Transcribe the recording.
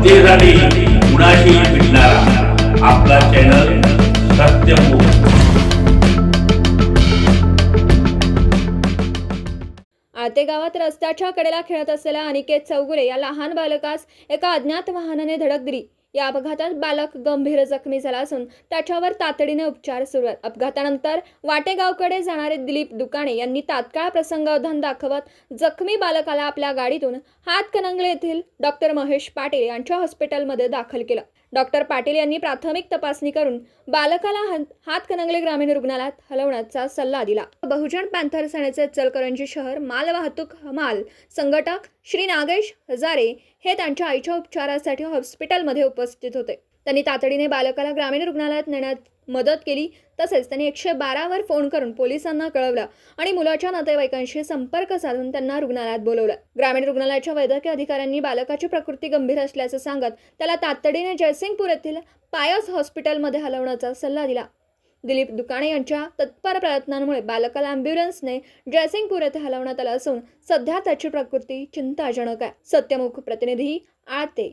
जनतेसाठी कुणाशी भेटणारा आपला चॅनल सत्यमुख आते गावात रस्त्याच्या कडेला खेळत असलेल्या अनिकेत चौगुले या लहान बालकास एका अज्ञात वाहनाने धडक दिली. या अपघातात बालक गंभीर जखमी झाला असून त्याच्यावर तातडीने उपचार सुरू आहेत. अपघातानंतर वाटेगावकडे जाणारे दिलीप दुकाने यांनी तात्काळ प्रसंगावधान दाखवत जखमी बालकाला आपल्या गाडीतून हातकणंगले येथील डॉक्टर महेश पाटील यांच्या हॉस्पिटलमध्ये दाखल केलं. डॉक्टर पाटील यांनी प्राथमिक तपासणी करून बालकाला हात- हातकणंगले ग्रामीण रुग्णालयात हलवण्याचा सल्ला दिला. बहुजन पॅन्थर सेनेचे चलकरंजी शहर मालवाहतूक हमाल संघटक श्री नागेश हजारे हे त्यांच्या आईच्या उपचारासाठी हॉस्पिटलमध्ये उपस्थित होते. त्यांनी तातडीने बालकाला ग्रामीण रुग्णालयात नेण्यात मदत केली. तसेच त्यांनी एकशे बारावर फोन करून पोलिसांना कळवलं आणि मुलाच्या नातेवाईकांशी संपर्क साधून त्यांना रुग्णालयात बोलवलं. ग्रामीण रुग्णालयाच्या वैद्यकीय अधिकाऱ्यांनी बालकाची प्रकृती गंभीर असल्याचं सांगत त्याला तातडीने जयसिंगपूर येथील पायस हॉस्पिटलमध्ये हलवण्याचा सल्ला दिला. दिलीप दुकाणे यांच्या तत्पर प्रयत्नांमुळे बालकाला अँब्युलन्सने जयसिंगपूर येथे हलवण्यात आलं असून सध्या त्याची प्रकृती चिंताजनक आहे. सत्यमुख प्रतिनिधी आते